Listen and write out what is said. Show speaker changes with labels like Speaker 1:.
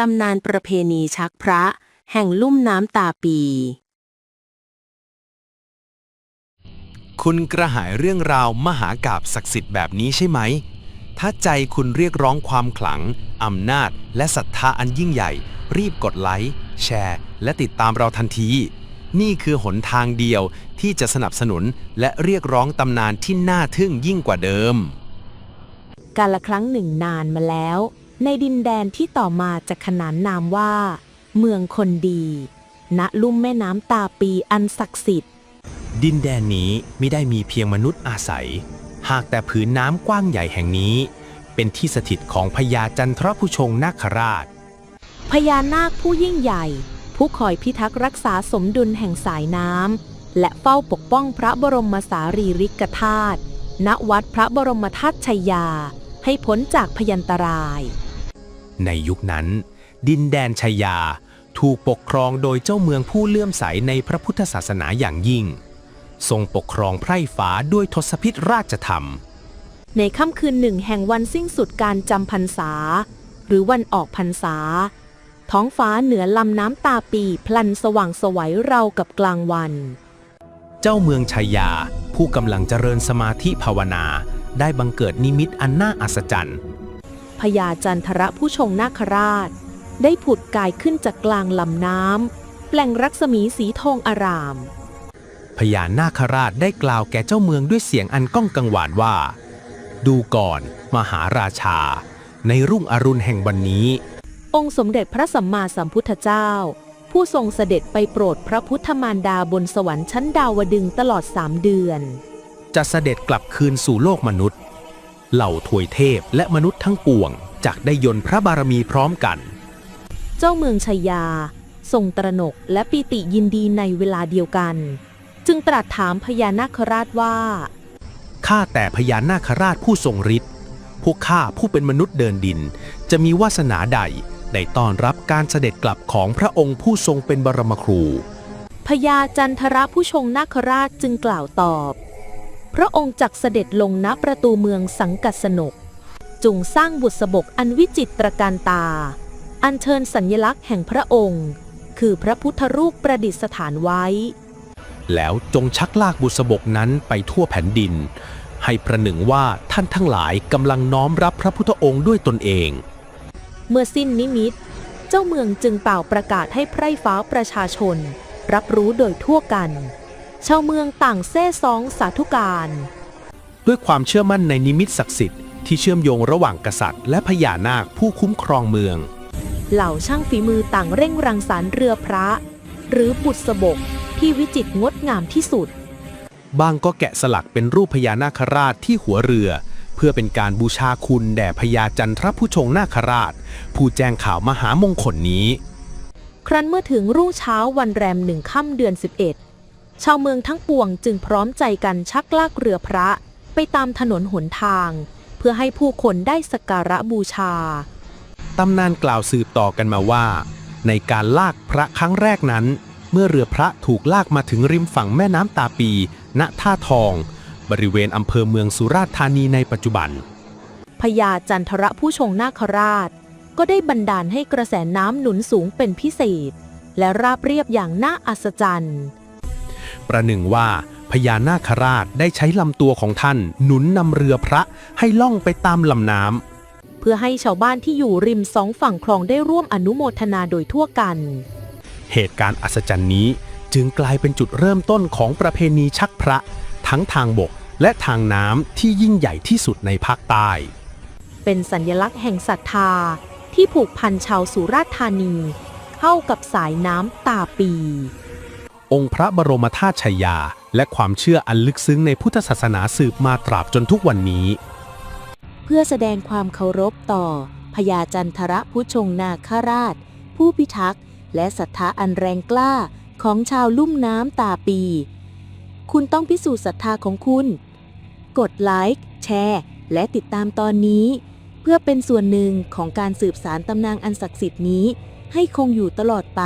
Speaker 1: ตำนานประเพณีชักพระ แห่งลุ่มน้ำตาปี
Speaker 2: คุณกระหายเรื่องราวมหากาบศักดิ์สิทธิ์แบบนี้ใช่ไหม ถ้าใจคุณเรียกร้องความขลัง อำนาจ และศรัทธาอันยิ่งใหญ่ รีบกดไลค์ แชร์ และติดตามเราทันที นี่คือหนทางเดียวที่จะสนับสนุนและเรียกร้องตำนานที่น่าทึ่งยิ่งกว่าเดิม
Speaker 3: กาละครั้งหนึ่งนานมาแล้ว ในดินแดนที่ต่อมาจะขนานนามว่า เมืองคนดี ณลุ่มแม่น้ำตาปีอันศักดิ์สิทธิ์
Speaker 2: ดินแดนนี้ไม่ได้มีเพียงมนุษย์อาศัย หากแต่ผืนน้ำกว้างใหญ่แห่งนี้ เป็นที่สถิตของพญาจันทรผู้ชงนาคราช
Speaker 3: พญานาคผู้ยิ่งใหญ่ ผู้คอยพิทักษ์รักษาสมดุลแห่งสายน้ำและเฝ้าปกป้องพระบรมสารีริกธาตุณวัดพระบรมธาตุชัยยา ให้พ้นจากพยันตราย
Speaker 2: ในยุคนั้น ดินแดนชัยยา ถูกปกครองโดยเจ้าเมืองผู้เลื่อมใสในพระพุทธศาสนาอย่างยิ่ง ทรงปกครองไพร่ฟ้าด้วยทศพิธราชธรรม
Speaker 3: ในค่ำคืนหนึ่งแห่งวันสิ้นสุดการจำพรรษา หรือวันออกพรรษา ท้องฟ้าเหนือลำน้ำตาปีพลันสว่างสวัยเราวกับกลางวัน
Speaker 2: เจ้าเมืองชัยยา ผู้กำลังเจริญสมาธิภาวนา ได้บังเกิดนิมิตอันน่าอัศจรรย์
Speaker 3: พญาจันทระผู้ชงนาคราช ได้ผุดกายขึ้นจากกลางลำน้ำแปลงรัศมีสีทองอาราม
Speaker 2: พญานาคราชได้กล่าวแก่เจ้าเมืองด้วยเสียงอันก้องกังวานว่า ดูก่อนมหาราชา ในรุ่งอรุณแห่งวันนี้
Speaker 3: องค์สมเด็จพระสัมมาสัมพุทธเจ้า ผู้ทรงเสด็จไปโปรดพระพุทธมารดาบนสวรรค์ชั้นดาวดึงส์ตลอดสามเดือน
Speaker 2: จะเสด็จกลับคืนสู่โลกมนุษย์ เหล่าถวยเทพและมนุษย์ทั้งปวงจักได้ยนต์พระบารมีพร้อมกัน
Speaker 3: เจ้าเมืองชัยยา ทรงตระหนกและปีติยินดีในเวลาเดียวกัน จึงตรัสถามพญานาคราชว่า
Speaker 2: ข้าแต่พญานาคราชผู้ทรงฤทธิ์พวกข้าผู้เป็นมนุษย์เดินดิน จะมีวาสนาใดได้ต้อนรับการเสด็จกลับของพระองค์ผู้ทรงเป็นบรมครู
Speaker 3: พญาจันทระผู้ชงนาคราชจึงกล่าวตอบ พระองค์จักเสด็จลงณประตูเมืองสังกัสนก จุงสร้างบุษบกอันวิจิตรตระการตา อัญเชิญสัญลักษณ์แห่งพระองค์ คือพระพุทธรูปประดิษฐานไว้
Speaker 2: แล้วจงชักลากบุษบกนั้นไปทั่วแผ่นดิน ให้ประหนึ่งว่าท่านทั้งหลายกำลังน้อมรับพระพุทธองค์ด้วยตนเอง
Speaker 3: เมื่อสิ้นนิมิต เจ้าเมืองจึงเป่าประกาศให้ไพร่ฟ้าประชาชน รับรู้โดยทั่วกัน ชาวเมืองต่างแซ่ซองสาธุการ
Speaker 2: ด้วยความเชื่อมั่นในนิมิตศักดิ์สิทธิ์ที่เชื่อมโยงระหว่างกษัตริย์ และพญานาคผู้คุ้มครองเมือง
Speaker 3: เหล่าช่างฝีมือต่างเร่งรังสรรค์เรือพระ หรือบุษบกที่วิจิตรงดงามที่สุด
Speaker 2: บางก็แกะสลักเป็นรูปพญานาคราชที่หัวเรือ เพื่อเป็นการบูชาคุณแด่พญาจันทรผู้ชงนาคราช ผู้แจ้งข่าวมหามงคลนี้
Speaker 3: ครั้นเมื่อถึงรุ่งเช้าวันแรมหนึ่งค่ำเดือน11 ชาวเมืองทั้งปวงจึงพร้อมใจกันชักลากเรือพระไปตามถนนหนทาง เพื่อให้ผู้คนได้สักการะบูชา
Speaker 2: ตำนานกล่าวสืบต่อกันมาว่า ในการลากพระครั้งแรกนั้น เมื่อเรือพระถูกลากมาถึงริมฝั่งแม่น้ำตาปี ณท่าทอง บริเวณอำเภอเมืองสุราษฎร์ธานีในปัจจุบัน
Speaker 3: พญาจันทระผู้ชงนาคราช ก็ได้บันดาลให้กระแสน้ำหนุนสูงเป็นพิเศษ และราบเรียบอย่างน่าอัศจรรย์
Speaker 2: ประหนึ่งว่าพญานาคราชได้ใช้ลำตัวของท่านหนุนนำเรือพระให้ล่องไปตามลำน้ำ
Speaker 3: เพื่อให้ชาวบ้านที่อยู่ริมสองฝั่งคลองได้ร่วมอนุโมทนาโดยทั่วกัน
Speaker 2: เหตุการณ์อัศจรรย์นี้จึงกลายเป็นจุดเริ่มต้นของประเพณีชักพระ ทั้งทางบกและทางน้ำที่ยิ่งใหญ่ที่สุดในภาคใต้
Speaker 3: เป็นสัญลักษณ์แห่งศรัทธาที่ผูกพันชาวสุราษฎร์ธานี เข้ากับสายน้ำตาปี
Speaker 2: องค์พระบรมธาตุชัยยา และความเชื่ออันลึกซึ้งในพุทธศาสนาสืบมาตราบจนทุกวันนี้
Speaker 3: เพื่อแสดงความเคารพต่อพญาจันทระผู้ชงนาคราช ผู้พิทักษ์ และศรัทธาอันแรงกล้าของชาวลุ่มน้ำตาปี คุณต้องพิสูจน์ศรัทธาของคุณ กดไลค์แชร์และติดตามตอนนี้ เพื่อเป็นส่วนหนึ่งของการสืบสารตำนานอันศักดิ์สิทธิ์นี้ ให้คงอยู่ตลอดไป